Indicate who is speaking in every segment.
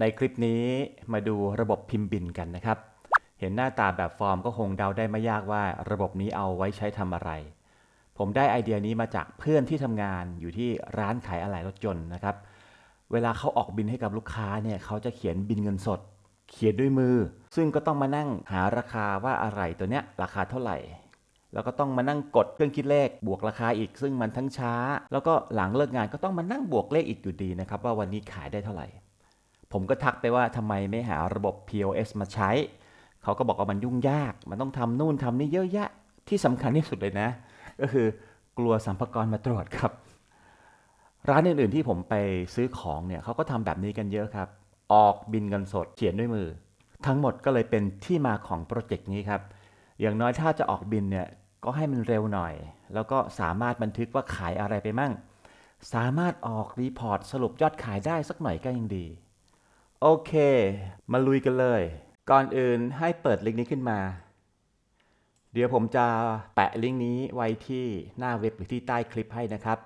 Speaker 1: ในคลิปนี้มาดูระบบพิมพ์บินกันนะครับ เห็นหน้าตาแบบฟอร์มก็คงเดาได้ไม่ยากว่าระบบนี้เอาไว้ใช้ทำอะไร ผมได้ไอเดียนี้มาจากเพื่อนที่ทำงานอยู่ที่ร้านขายอะไหล่รถยนต์นะครับ เวลาเขาออกบินให้กับลูกค้าเนี่ยเขาจะเขียนบินเงินสด เขียนด้วยมือ ซึ่งก็ต้องมานั่งหาราคาว่าอะไรตัวเนี้ยราคาเท่าไหร่แล้วก็ต้องมานั่งกดเครื่องคิดเลขบวกราคาอีก ซึ่งมันทั้งช้า แล้วก็หลังเลิกงานก็ต้องมานั่งบวกเลขอีกอยู่ดีนะครับว่าวันนี้ขายได้เท่าไหร่ ผมก็ทักไปว่าทำไมไม่หาระบบ POS มาใช้ เขาก็บอกว่ามันยุ่งยาก มันต้องทำนู่นทำนี่เยอะแยะ ที่สำคัญที่สุดเลยนะ ก็คือกลัวสัมภาระมาตรวจครับ ร้านอื่นๆที่ผมไปซื้อของเนี่ยเขาก็ทำแบบนี้กันเยอะครับ ออกบินเงินสดเขียนด้วยมือ ทั้งหมดก็เลยเป็นที่มาของโปรเจกต์นี้ครับ อย่างน้อยถ้าจะออกบินเนี่ยก็ให้มันเร็วหน่อย แล้วก็สามารถบันทึกว่าขายอะไรไปมั่ง สามารถออกรีพอร์ตสรุปยอดขายได้สักหน่อยก็ยังดี โอเค มาลุยกันเลย ก่อนอื่นให้เปิดลิงก์นี้ขึ้นมา เดี๋ยวผมจะแปะลิงก์นี้ไว้ที่หน้าเว็บหรือที่ใต้คลิปให้นะครับ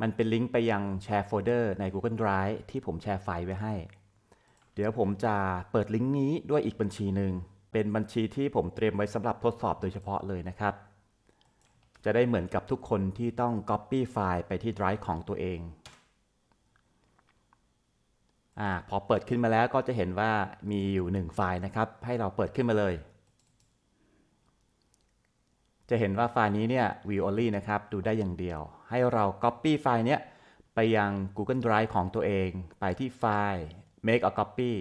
Speaker 1: มันเป็นลิงก์ไปยังแชร์โฟลเดอร์ใน Google Drive ที่ผมแชร์ไฟล์ไว้ให้ เดี๋ยวผมจะเปิดลิงก์นี้ด้วยอีกบัญชีหนึ่ง เป็นบัญชีที่ผมเตรียมไว้สำหรับทดสอบโดยเฉพาะเลยนะครับ จะได้เหมือนกับทุกคนที่ต้อง Copy ไฟล์ไปที่ Drive ของตัวเอง อพอเปิดขึ้นมาแล้วก็จะเห็นว่ามีอยู่หนึ่งไฟล์นะครับ ให้เราเปิดขึ้นมาเลย จะเห็นว่าไฟล์นี้เนี่ย view only นะครับ ดูได้อย่างเดียว ให้เรา copy ไฟล์เนี้ยไปยัง Google Drive ของตัวเอง ไปที่ไฟล์ make a copy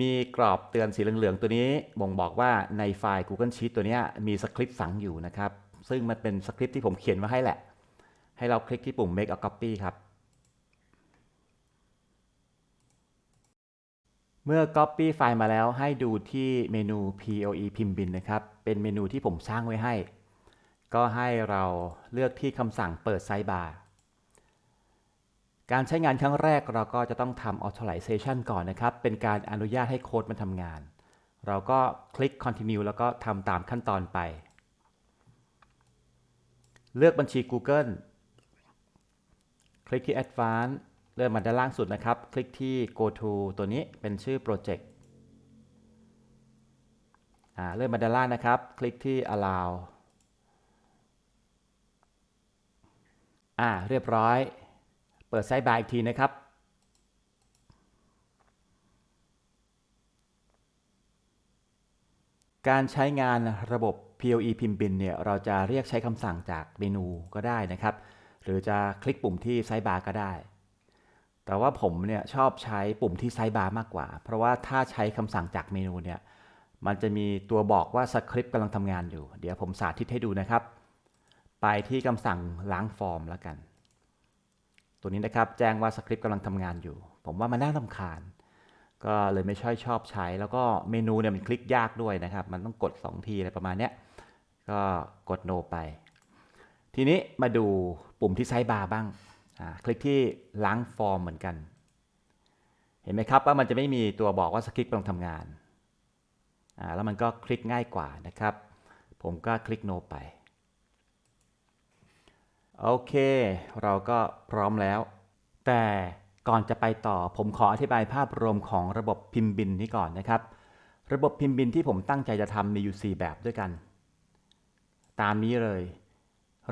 Speaker 1: มีกรอบเตือนสีเหลือง ๆ ตัวนี้บ่งบอกว่าในไฟล์ Google Sheet ตัวนี้มีสคริปต์ฝังอยู่นะครับ ซึ่งมันเป็นสคริปต์ที่ผมเขียนมาให้แหละ ให้เราคลิกที่ปุ่ม make a copy ครับ เมื่อ Copy ไฟล์มาแล้วให้ดูที่เมนู POE พิมพ์บินนะครับ เป็นเมนูที่ผมสร้างไว้ให้ ก็ให้เราเลือกที่คำสั่งเปิดไซด์บาร์ การใช้งานครั้งแรกเราก็จะต้องทำ authorization ก่อนนะครับ เป็นการอนุญาตให้โค้ดมันทำงาน เราก็คลิก continue แล้วก็ทำตามขั้นตอนไป เลือกบัญชี Google คลิกที่ advanced เลื่อนมาด้านล่างสุดนะครับ คลิกที่ go to ตัวนี้เป็นชื่อโปรเจกต์อ่าเลื่อนมาด้านล่างนะครับ คลิกที่ allow อ่าเรียบร้อย เปิดไซด์บาร์อีกทีนะครับ การใช้งานระบบ POE พิมพ์บินเนี่ย เราจะเรียกใช้คำสั่งจากเมนูก็ได้นะครับ หรือจะคลิกปุ่มที่ไซด์บาร์ก็ได้ แต่ว่าผมเนี่ยชอบใช้ปุ่มที่ไซด์บาร์มากกว่า เพราะว่าถ้าใช้คำสั่งจากเมนูเนี่ย มันจะมีตัวบอกว่าสคริปต์กำลังทำงานอยู่ เดี๋ยวผมสาธิตให้ดูนะครับ ไปที่คำสั่งล้างฟอร์มแล้วกัน ตัวนี้นะครับแจ้งว่าสคริปต์กำลังทำงานอยู่ ผมว่ามันน่ารำคาญ ก็เลยไม่ช่อยชอบใช้ แล้วก็เมนูเนี่ยมันคลิกยากด้วยนะครับ มันต้องกด 2 ทีอะไรประมาณเนี้ย ก็กด no ไป ทีนี้มาดูปุ่มที่ไซด์บาร์บ้าง คลิกที่ล้างฟอร์มเหมือนกัน เห็นไหมครับว่ามันจะไม่มีตัวบอกว่าสคริปต์กำลังทำงาน แล้วมันก็คลิกง่ายกว่านะครับ ผมก็คลิก no ไป โอเค เราก็พร้อมแล้ว แต่ก่อนจะไปต่อผมขออธิบายภาพรวมของระบบพิมพ์บินนี้ก่อนนะครับ ระบบพิมพ์บินที่ผมตั้งใจจะทำมีอยู่ 4 แบบด้วยกัน ตามนี้เลย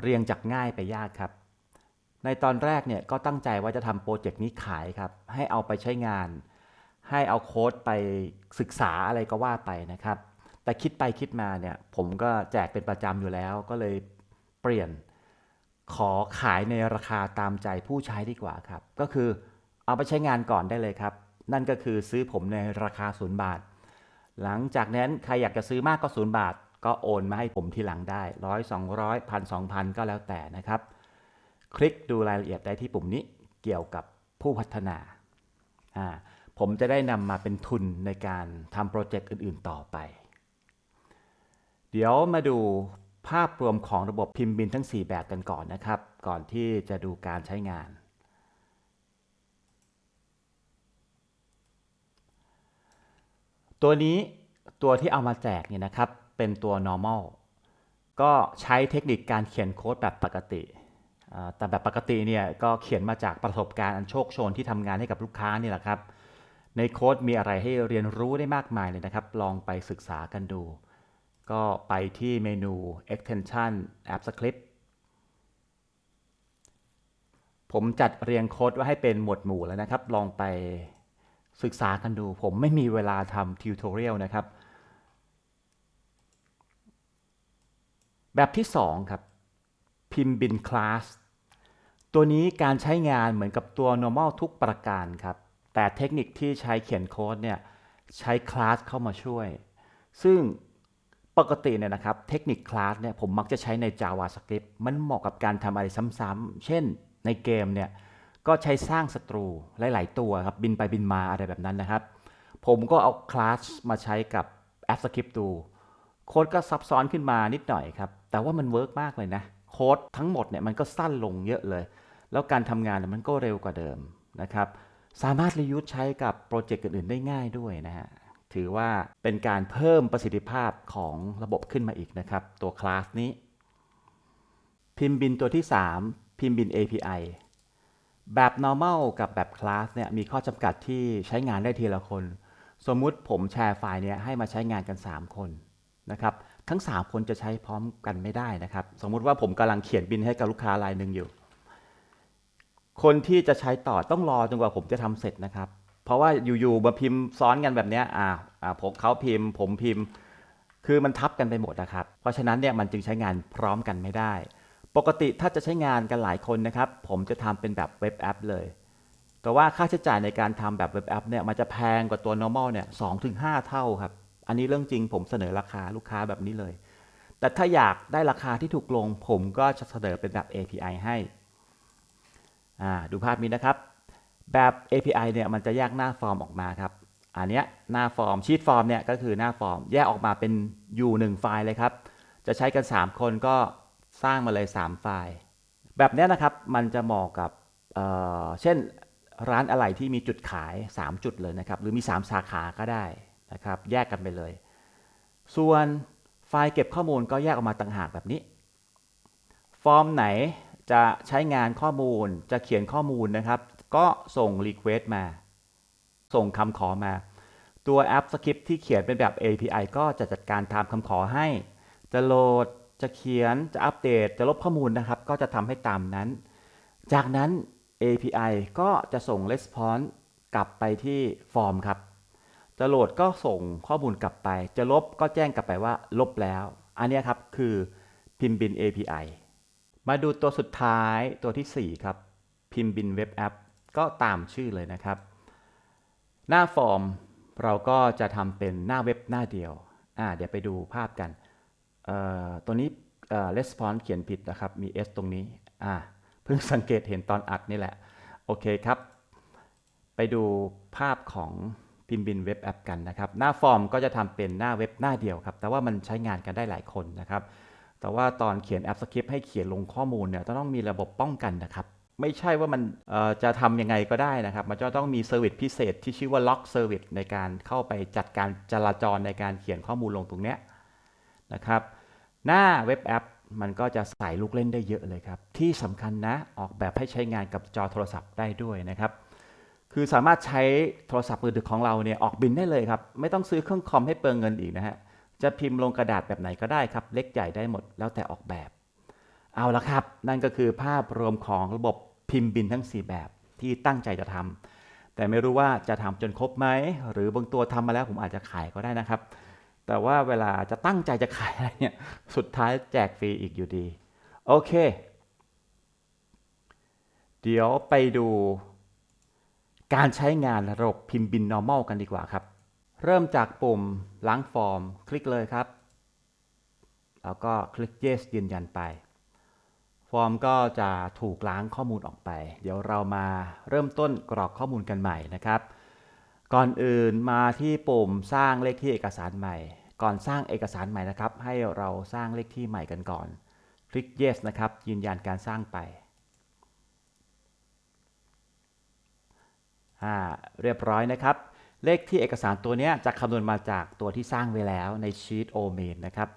Speaker 1: เรียงจากง่ายไปยากครับ ในตอนแรกเนี่ยก็ตั้งใจว่าจะทำโปรเจกต์นี้ขายครับ ให้เอาไปใช้งาน ให้เอาโค้ดไปศึกษาอะไรก็ว่าไปนะครับ แต่คิดไปคิดมาเนี่ยผมก็แจกเป็นประจำอยู่แล้ว ก็เลยเปลี่ยนขอขายในราคาตามใจผู้ใช้ดีกว่าครับ ก็คือเอาไปใช้งานก่อนได้เลยครับ นั่นก็คือซื้อผมในราคาศูนย์บาท หลังจากนั้นใครอยากจะซื้อมากก็ศูนย์บาท ก็โอนมาให้ผมทีหลังได้ร้อยสองร้อยพันสองพันก็แล้วแต่นะครับ คลิกดูรายละเอียดได้ที่ปุ่มนี้เกี่ยวกับผู้พัฒนาอ่าผมจะได้นำมาเป็นทุนในการทำโปรเจกต์อื่นๆต่อไป เดี๋ยวมาดูภาพรวมของระบบพิมพ์บินทั้ง 4 แบบกันก่อนนะครับ ก่อนที่จะดูการใช้งาน ตัวนี้ตัวที่เอามาแจกเนี่ยนะครับ เป็นตัว normal ก็ใช้เทคนิคการเขียนโค้ดแบบปกติ แต่แบบปกติเนี่ยก็เขียนมาจากประสบการณ์อันโชคโชนที่ทำงานให้กับลูกค้านี่แหละครับ ในโค้ดมีอะไรให้เรียนรู้ได้มากมายเลยนะครับ ลองไปศึกษากันดู ก็ไปที่เมนู extension app script ผมจัดเรียงโค้ดไว้ให้เป็นหมวดหมู่แล้วนะครับ ลองไปศึกษากันดู ผมไม่มีเวลาทำทิวทอเรียลนะครับ แบบที่ 2 ครับ พิมพ์บินคลาสตัวนี้การใช้งานเหมือนกับตัว normal ทุกประการครับ แต่เทคนิคที่ใช้เขียนโค้ดเนี่ยใช้คลาสเข้ามาช่วย ซึ่งปกติเนี่ยนะครับเทคนิคคลาสเนี่ยผมมักจะใช้ใน JavaScript มันเหมาะกับการทำอะไรซ้ำๆ เช่นในเกมเนี่ยก็ใช้สร้างศัตรูหลาย ๆ ตัวครับบินไปบินมาอะไรแบบนั้นนะครับ ผมก็เอาคลาสมาใช้กับแอปสคริปต์ดู โค้ดก็ซับซ้อนขึ้นมานิดหน่อยครับ แต่ว่ามันเวิร์กมากเลยนะ โค้ดทั้งหมดเนี่ยมันก็สั้นลงเยอะเลย แล้วการทำงานเนี่ยมันก็เร็วกว่าเดิมนะครับ สามารถรียูสใช้กับโปรเจกต์อื่นๆได้ง่ายด้วยนะฮะ ถือว่าเป็นการเพิ่มประสิทธิภาพของระบบขึ้นมาอีกนะครับ ตัวคลาสนี้ พิมพ์บินตัวที่ 3 พิมพ์บิน API แบบ normal กับแบบ class เนี่ยมีข้อจำกัดที่ใช้งานได้ทีละคน สมมุติผมแชร์ไฟล์เนี้ยให้มาใช้งานกัน 3 คนนะครับ ทั้ง 3 คนจะใช้พร้อมกันไม่ได้นะครับ สมมุติว่าผมกำลังเขียนบินให้กับลูกค้ารายหนึ่งอยู่ คนที่จะใช้ต่อต้องรอจนกว่าผมจะทำเสร็จนะครับ เพราะว่าอยู่ๆมาพิมพ์ซ้อนกันแบบนี้อ่าอ่าผมเขาพิมพ์ ผมพิมพ์ คือมันทับกันไปหมดนะครับ เพราะฉะนั้นเนี่ยมันจึงใช้งานพร้อมกันไม่ได้ ปกติถ้าจะใช้งานกันหลายคนนะครับ ผมจะทำเป็นแบบเว็บแอปเลยแต่ว่าค่าใช้จ่ายในการทำแบบเว็บแอปเนี่ยมันจะแพงกว่าตัว normal เนี่ยสองถึงห้าเท่าครับ อันนี้เรื่องจริงผมเสนอราคาลูกค้าแบบนี้เลย แต่ถ้าอยากได้ราคาที่ถูกลง ผมก็จะเสนอเป็นแบบ API ให้อ่าดูภาพนี้นะครับ แบบ API เนี่ยมันจะแยกหน้าฟอร์มออกมาครับ อันเนี้ยหน้าฟอร์มชีตฟอร์มเนี่ยก็คือหน้าฟอร์มแยกออกมาเป็นอยู่1ไฟล์เลยครับ จะใช้กัน 3 คนก็สร้างมาเลย 3 ไฟล์ แบบนี้นะครับมันจะเหมาะกับเเช่นร้านอะไรที่มีจุดขาย 3 จุดเลยนะครับ หรือมี 3 สาขาก็ได้ นะครับ แยกกันไปเลย ส่วนไฟล์เก็บข้อมูลก็แยกออกมาต่างหากแบบนี้ ฟอร์มไหนจะใช้งานข้อมูลจะเขียนข้อมูลนะครับ ก็ส่ง Request มา ส่งคำขอมา ตัวแอปสคริปที่เขียนเป็นแบบ API ก็จะจัดการตามคำขอให้ จะโหลด จะเขียน จะอัปเดต จะลบข้อมูลนะครับ ก็จะทำให้ตามนั้น จากนั้น API ก็จะส่ง Response กลับไปที่ฟอร์มครับ จะโหลดก็ส่งข้อมูลกลับไป จะลบก็แจ้งกลับไปว่าลบแล้ว อันนี้ครับคือพิมพ์บิน API มาดูตัวสุดท้ายตัวทีสี่ 4 ครับ พิมพ์บินเว็บแอปก็ตามชื่อเลยนะครับ หน้าฟอร์มเราก็จะทำเป็นหน้าเว็บหน้าเดียวอ่าเดี๋ยวไปดูภาพกันเอ่อตัวนี้เอ่อ response เขียนผิดนะครับ มี s ตรงนี้อ่าเพิ่งสังเกตเห็นตอนอัดนี่แหละ โอเคครับ ไปดูภาพของ พิมพ์บินเว็บแอปกันนะครับ หน้าฟอร์มก็จะทำเป็นหน้าเว็บหน้าเดียวครับ แต่ว่ามันใช้งานกันได้หลายคนนะครับ แต่ว่าตอนเขียนแอปสคริปต์ให้เขียนลงข้อมูลเนี่ยต้องมีระบบป้องกันนะครับ ไม่ใช่ว่ามันจะทำยังไงก็ได้นะครับ มันจะต้องมีเซอร์วิสพิเศษที่ชื่อว่า Lock Service ในการเข้าไปจัดการจราจรในการเขียนข้อมูลลงตรงเนี้ยนะครับ หน้าเว็บแอปมันก็จะใส่ลูกเล่นได้เยอะเลยครับ ที่สำคัญนะออกแบบให้ใช้งานกับจอโทรศัพท์ได้ด้วยนะครับ คือสามารถใช้โทรศัพท์มือถือของเราเนี่ยออกบินได้เลยครับ ไม่ต้องซื้อเครื่องคอมให้เปลืองเงินอีกนะฮะ จะพิมพ์ลงกระดาษแบบไหนก็ได้ครับ เล็กใหญ่ได้หมดแล้วแต่ออกแบบ เอาละครับ นั่นก็คือภาพรวมของระบบพิมพ์บินทั้ง 4 แบบที่ตั้งใจจะทำแต่ไม่รู้ว่าจะทำจนครบไหม หรือบางตัวทำมาแล้วผมอาจจะขายก็ได้นะครับ แต่ว่าเวลาจะตั้งใจจะขายอะไรเนี่ยสุดท้ายแจกฟรีอีกอยู่ดี โอเค เดี๋ยวไปดู การใช้งานระบบพิมพ์บิน normal กันดีกว่าครับ เริ่มจากปุ่มล้างฟอร์ม คลิกเลยครับ แล้วก็คลิก yes ยืนยันไป ฟอร์มก็จะถูกล้างข้อมูลออกไป เดี๋ยวเรามาเริ่มต้นกรอกข้อมูลกันใหม่นะครับ ก่อนอื่นมาที่ปุ่มสร้างเลขที่เอกสารใหม่ ก่อนสร้างเอกสารใหม่นะครับ ให้เราสร้างเลขที่ใหม่กันก่อน คลิก yes นะครับ ยืนยันการสร้างไป อ่าเรียบร้อยนะครับ เลขที่เอกสารตัวนี้จะคำนวณมาจากตัวที่สร้างไว้แล้วในชีตโอเมนนะครับ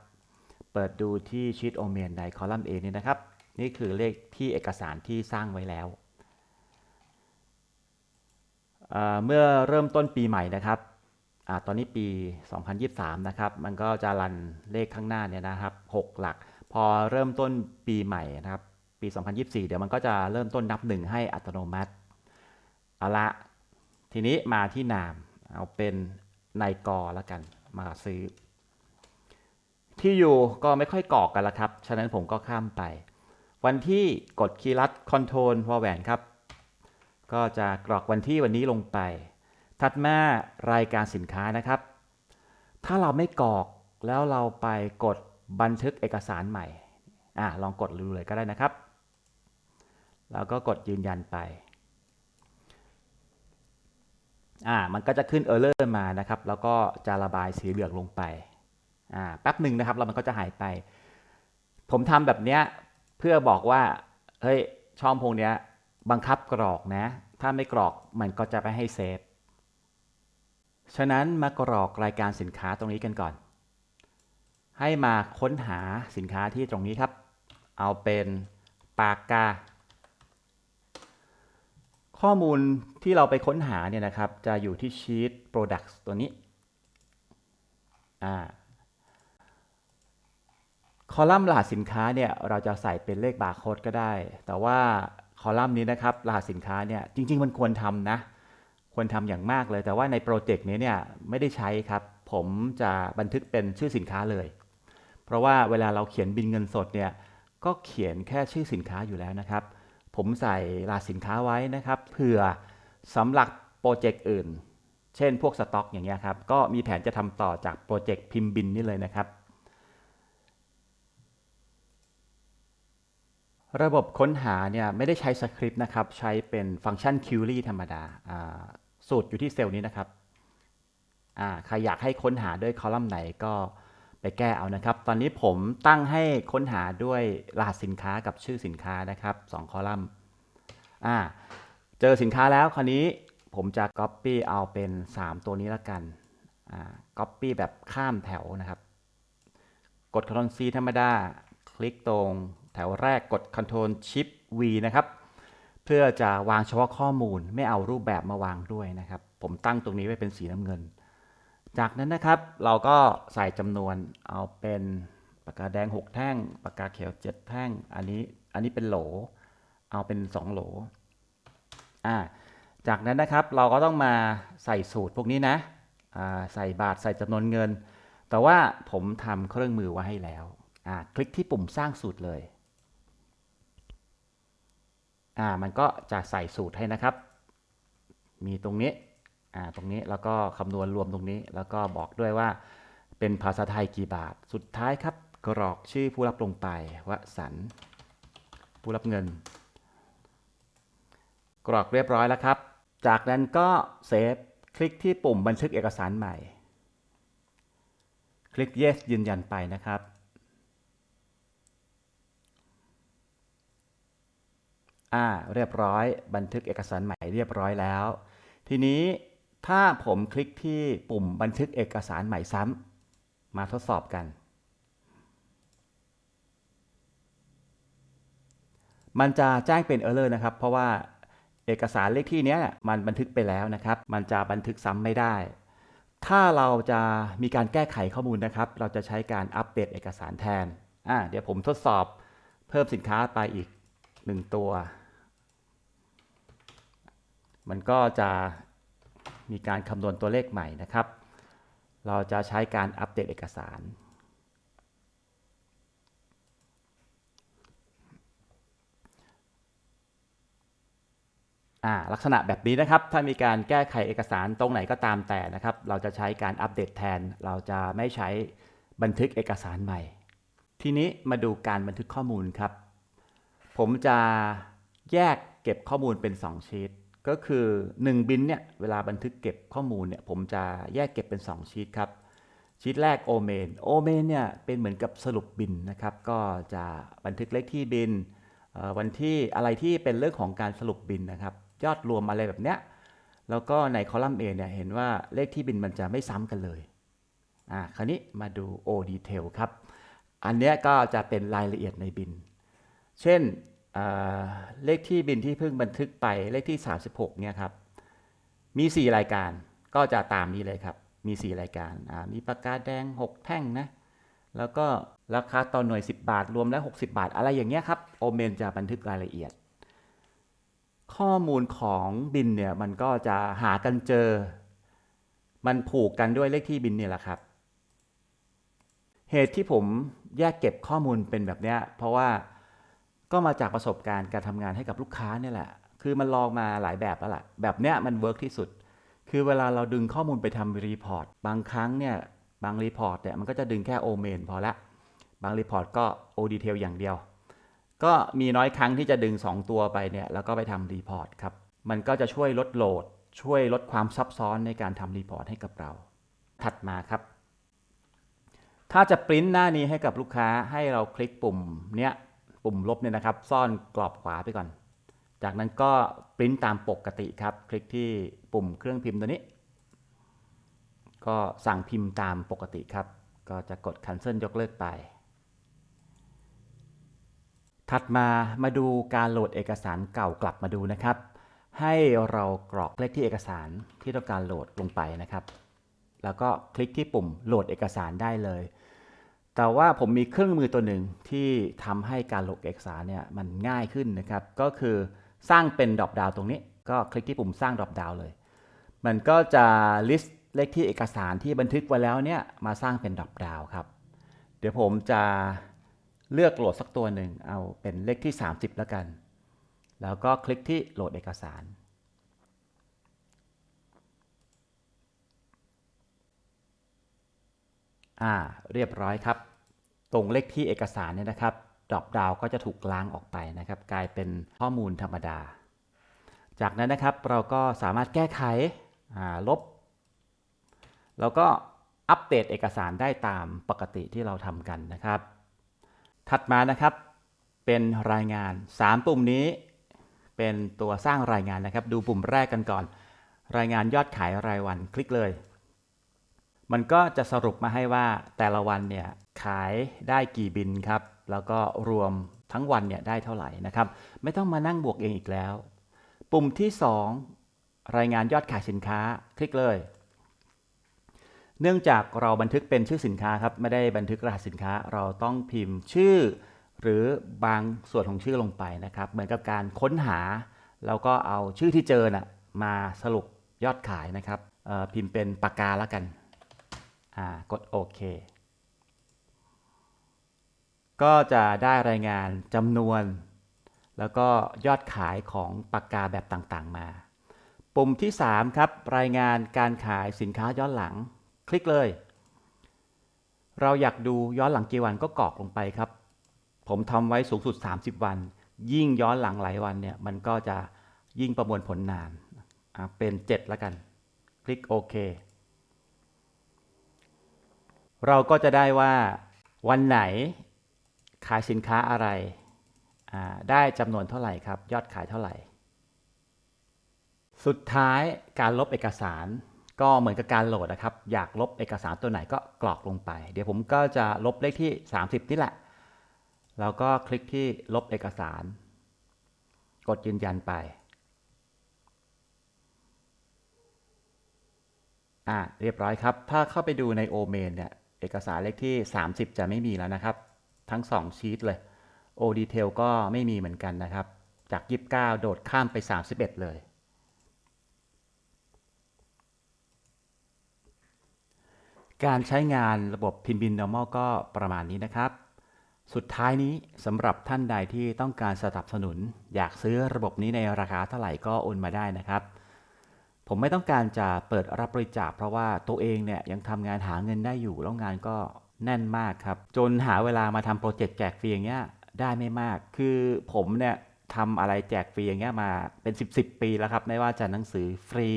Speaker 1: เปิดดูที่ชีตโอเมนในคอลัมน์ A นี่นะครับ นี่คือเลขที่เอกสารที่สร้างไว้แล้วเเมื่อเริ่มต้นปีใหม่นะครับอตอนนี้ปี 2023 นะครับ มันก็จะรันเลขข้างหน้าเนี่ยนะครับ 6 หลัก พอเริ่มต้นปีใหม่นะครับ ปี 2024 เดี๋ยวมันก็จะเริ่มต้นนับหนึ่งให้อัตโนมัติ เอาละ ทีนี้มาที่นาม เอาเป็นนายกแล้วกันมาซื้อ ที่อยู่ก็ไม่ค่อยกรอกกันละครับ ฉะนั้นผมก็ข้ามไป วันที่กดคีย์ลัดคอนโทรลวอแหวนครับ ก็จะกรอกวันที่วันนี้ลงไป ถัดมารายการสินค้านะครับ ถ้าเราไม่กรอกแล้วเราไปกดบันทึกเอกสารใหม่อะลองกดดูเลยก็ได้นะครับ แล้วก็กดยืนยันไป อ่ามันก็จะขึ้นเออร์เลอร์มานะครับ แล้วก็จะระบายสีเหลืองลงไปอ่าแป๊บหนึ่งนะครับ แล้วมันก็จะหายไป ผมทำแบบเนี้ยเพื่อบอกว่า เฮ้ย ช่องพวกเนี้ย บังคับกรอกนะ ถ้าไม่กรอกมันก็จะไปให้เซฟ ฉะนั้นมากรอกรายการสินค้าตรงนี้กันก่อน ให้มาค้นหาสินค้าที่ตรงนี้ครับ เอาเป็นปากกา ข้อมูลที่เราไปค้นหาเนี่ยนะครับ จะอยู่ที่ Sheet Products ตัวนี้อ่าคอลัมน์รหัสสินค้าเนี่ยเราจะใส่เป็นเลขบาร์โค้ดก็ได้ แต่ว่าคอลัมน์นี้นะครับรหัสสินค้าเนี่ยจริง ๆ มันควรทำนะ ควรทำอย่างมากเลย แต่ว่าในโปรเจกต์นี้เนี่ยไม่ได้ใช้ครับ ผมจะบันทึกเป็นชื่อสินค้าเลย เพราะว่าเวลาเราเขียนบินเงินสดเนี่ยก็เขียนแค่ชื่อสินค้าอยู่แล้วนะครับ ผมใส่รหัสสินค้าไว้นะครับเผื่อสำหรับโปรเจกต์อื่น เช่นพวกสต็อกอย่างเงี้ยครับ ก็มีแผนจะทำต่อจากโปรเจกต์พิมพ์บินนี่เลยนะครับ ระบบค้นหาเนี่ยไม่ได้ใช้สคริปต์นะครับ ใช้เป็นฟังก์ชัน query ธรรมดา สูตรอยู่ที่เซลล์นี้นะครับใครอยากให้ค้นหาด้วยคอลัมน์ไหนก็ ไปแก้เอานะครับ ตอนนี้ผมตั้งให้ค้นหาด้วยรหัสสินค้ากับชื่อสินค้านะครับ 2 คอลัมน์อ่าเจอสินค้าแล้วคราวนี้ผมจะ Copy เอาเป็น 3 ตัวนี้ละกันอ่า Copy แบบข้ามแถวนะครับ กด Ctrl C ธรรมดา คลิกตรงแถวแรกกด Ctrl Shift V นะครับ เพื่อจะวางเฉพาะข้อมูลไม่เอารูปแบบมาวางด้วยนะครับ ผมตั้งตรงนี้ไว้เป็นสีน้ำเงิน จากนั้นนะครับเราก็ใส่จำนวนเอาเป็นปากกาแดง 6 แท่ง ปากกาเขียว 7 แท่ง อันนี้อันนี้เป็นโหล เอาเป็น 2 โหลอ่าจากนั้นนะครับเราก็ต้องมาใส่สูตรพวกนี้นะใส่บาทใส่จำนวนเงิน แต่ว่าผมทำเครื่องมือไว้ให้แล้วคลิกที่ปุ่มสร้างสูตรเลยมันก็จะใส่สูตรให้นะครับ มีตรงนี้ ตรงนี้แล้วก็คำนวณรวมตรงนี้ แล้วก็บอกด้วยว่าเป็นภาษาไทยกี่บาท สุดท้ายครับ กรอกชื่อผู้รับลงไปวสันผู้รับเงิน กรอกเรียบร้อยแล้วครับ จากนั้นก็เซฟคลิกที่ปุ่มบันทึกเอกสารใหม่ คลิก yes ยืนยันไปนะครับ อ่า เรียบร้อย บันทึกเอกสารใหม่เรียบร้อยแล้ว ทีนี้ ถ้าผมคลิกที่ปุ่มบันทึกเอกสารใหม่ซ้ำมาทดสอบกัน มันจะแจ้งเป็น error นะครับ เพราะว่าเอกสารเลขที่นี้มันบันทึกไปแล้วนะครับ มันจะบันทึกซ้ำไม่ได้ ถ้าเราจะมีการแก้ไขข้อมูลนะครับ เราจะใช้การอัปเดตเอกสารแทนอ่าเดี๋ยวผมทดสอบเพิ่มสินค้าไปอีก 1 ตัว มันก็จะ มีการคำนวณตัวเลขใหม่นะครับ เราจะใช้การอัปเดตเอกสารลักษณะแบบนี้นะครับ ถ้ามีการแก้ไขเอกสารตรงไหนก็ตามแต่นะครับ เราจะใช้การอัปเดตแทน เราจะไม่ใช้บันทึกเอกสารใหม่ ทีนี้มาดูการบันทึกข้อมูลครับ ผมจะแยกเก็บข้อมูลเป็น 2 ชีต ก็คือ 1 บินเนี่ยเวลาบันทึกเก็บข้อมูลเนี่ยผมจะแยกเก็บเป็น 2 ชีตครับ ชีตแรกโอเมนโอเมนเนี่ยเป็นเหมือนกับสรุปบินนะครับ ก็จะบันทึกเลขที่บินวันที่อะไรที่เป็นเรื่องของการสรุปบินนะครับ ยอดรวมอะไรแบบเนี้ยแล้วก็ในคอลัมน์ A เนี่ยเห็นว่าเลขที่บินมันจะไม่ซ้ำกันเลยอ่าคราวนี้มาดู O detail ครับ อันเนี้ยก็จะเป็นรายละเอียดในบิน เช่น เลขที่บินที่เพิ่งบันทึกไปเลขที่ 36เนี่ยครับมี 4 รายการก็จะตามนี้เลยครับ มี 4 รายการมีปากกาแดง 6 แท่งนะแล้วก็ราคาต่อหน่วย 10 บาท รวมแล้ว 60 บาท อะไรอย่างเงี้ยครับโอเมนจะบันทึกรายละเอียด ข้อมูลของบินเนี่ยมันก็จะหากันเจอ มันผูกกันด้วยเลขที่บินเนี่ยแหละครับ เหตุที่ผมแยกเก็บข้อมูลเป็นแบบเนี้ยเพราะว่า ก็มาจากประสบการณ์การทำงานให้กับลูกค้าเนี่ยแหละ คือมันลองมาหลายแบบแล้วล่ะ แบบเนี้ยมันเวิร์กที่สุด คือเวลาเราดึงข้อมูลไปทำรีพอร์ต บางครั้งเนี่ย บางรีพอร์ตเนี่ยมันก็จะดึงแค่โอเมนพอละ บางรีพอร์ตก็โอดีเทลอย่างเดียว ก็มีน้อยครั้งที่จะดึง 2 ตัวไปเนี่ย แล้วก็ไปทำรีพอร์ตครับ มันก็จะช่วยลดโหลด ช่วยลดความซับซ้อนในการทำรีพอร์ตให้กับเรา ถัดมาครับ ถ้าจะปริ้นหน้านี้ให้กับลูกค้าให้เราคลิกปุ่มเนี้ย ปุ่มลบเนี่ยนะครับ ซ่อนกรอบขวาไปก่อน จากนั้นก็ปริ้นตามปกติครับ คลิกที่ปุ่มเครื่องพิมพ์ตัวนี้ ก็สั่งพิมพ์ตามปกติครับ ก็จะกด cancel ยกเลิกไป ถัดมามาดูการโหลดเอกสารเก่ากลับมาดูนะครับ ให้เรากรอกเลขที่เอกสารที่ต้องการโหลดลงไปนะครับ แล้วก็คลิกที่ปุ่มโหลดเอกสารได้เลย แต่ว่าผมมีเครื่องมือตัวหนึ่งที่ทำให้การโหลดเอกสารเนี่ยมันง่ายขึ้นนะครับ ก็คือสร้างเป็นดรอปดาวตรงนี้ ก็คลิกที่ปุ่มสร้างดรอปดาวเลย มันก็จะ list เลขที่เอกสารที่บันทึกไว้แล้วเนี่ยมาสร้างเป็นดรอปดาวครับ เดี๋ยวผมจะเลือกโหลดสักตัวหนึ่งเอาเป็นเลขที่ 30 แล้วกัน แล้วก็คลิกที่โหลดเอกสาร อ่า เรียบร้อยครับ ตรงเลขที่เอกสารเนี่ยนะครับดรอปดาวก็จะถูกล้างออกไปนะครับ กลายเป็นข้อมูลธรรมดา จากนั้นนะครับเราก็สามารถแก้ไขลบ แล้วก็อัปเดตเอกสารได้ตามปกติที่เราทำกันนะครับ ถัดมานะครับเป็นรายงาน 3 ปุ่มนี้ เป็นตัวสร้างรายงานนะครับ ดูปุ่มแรกกันก่อน รายงานยอดขายรายวันคลิกเลย มันก็จะสรุปมาให้ว่าแต่ละวันเนี่ยขายได้กี่บินครับ แล้วก็รวมทั้งวันเนี่ยได้เท่าไหร่นะครับ ไม่ต้องมานั่งบวกเองอีกแล้ว ปุ่มที่ 2 รายงานยอดขายสินค้าคลิกเลย เนื่องจากเราบันทึกเป็นชื่อสินค้าครับไม่ได้บันทึกรหัสสินค้าเราต้องพิมพ์ชื่อ หรือบางส่วนของชื่อลงไปนะครับ เหมือนกับการค้นหา แล้วก็เอาชื่อที่เจอน่ะมาสรุปยอดขายนะครับพิมพ์เป็นปากกาแล้วกัน กดโอเคก็จะได้รายงานจำนวน แล้วก็ยอดขายของปากกาแบบต่างๆมา ปุ่มที่ 3 ครับ รายงานการขายสินค้าย้อนหลัง คลิกเลย เราอยากดูย้อนหลังกี่วันก็กรอกลงไปครับ ผมทำไว้สูงสุด 30 วัน ยิ่งย้อนหลังหลายวันเนี่ย มันก็จะยิ่งประมวลผลนาน เป็น 7 แล้วกัน คลิกโอเค เราก็จะได้ว่าวันไหนขายสินค้าอะไร ได้จำนวนเท่าไหร่ครับ ยอดขายเท่าไหร่ สุดท้ายการลบเอกสารก็เหมือนกับการโหลดนะครับ อยากลบเอกสารตัวไหนก็กรอกลงไป เดี๋ยวผมก็จะลบเลขที่ 30 นี่แหละ แล้วก็คลิกที่ลบเอกสาร กดยืนยันไป อ่าเรียบร้อยครับ ถ้าเข้าไปดูในโอเมนเนี่ย เอกสารเลขที่ 30 จะไม่มีแล้วนะครับ ทั้ง 2 ชีตเลย O Detail ก็ไม่มีเหมือนกันนะครับ จาก 29 โดดข้ามไป 31 เลย การใช้งานระบบพิมพ์บิน normal ก็ประมาณนี้นะครับ สุดท้ายนี้สำหรับท่านใดที่ต้องการสนับสนุน อยากซื้อระบบนี้ในราคาเท่าไหร่ก็โอนมาได้นะครับ ผมไม่ต้องการจะเปิดรับบริจาคเพราะว่าตัวเองเนี่ยยังทำงานหาเงินได้อยู่แล้วงานก็แน่นมากครับ จนหาเวลามาทำโปรเจกต์แจกฟรีอย่างเงี้ยได้ไม่มาก คือผมเนี่ยทำอะไรแจกฟรีอย่างเงี้ยมาเป็น 10บสปีแล้วครับ ไม่ว่าจะหนังสือฟรี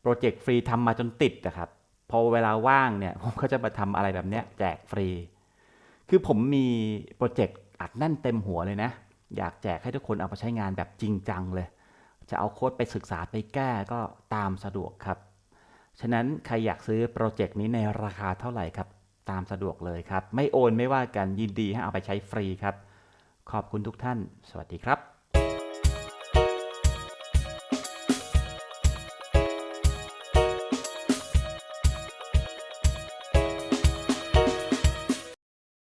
Speaker 1: โปรเจกต์ฟรีทำมาจนติดนะครับ พอเวลาว่างเนี่ยผมก็จะมาทำอะไรแบบเนี้ยแจกฟรี คือผมมีโปรเจกต์อัดแน่นเต็มหัวเลยนะ อยากแจกให้ทุกคนเอาไปใช้งานแบบจริงจังเลย จะเอาโค้ดไปศึกษาไปแก้ก็ตามสะดวกครับ ฉะนั้นใครอยากซื้อโปรเจกต์นี้ในราคาเท่าไหร่ครับ ตามสะดวกเลยครับ ไม่โอนไม่ว่ากันยินดีให้เอาไปใช้ฟรีครับ ขอบคุณทุกท่าน สวัสดีครับ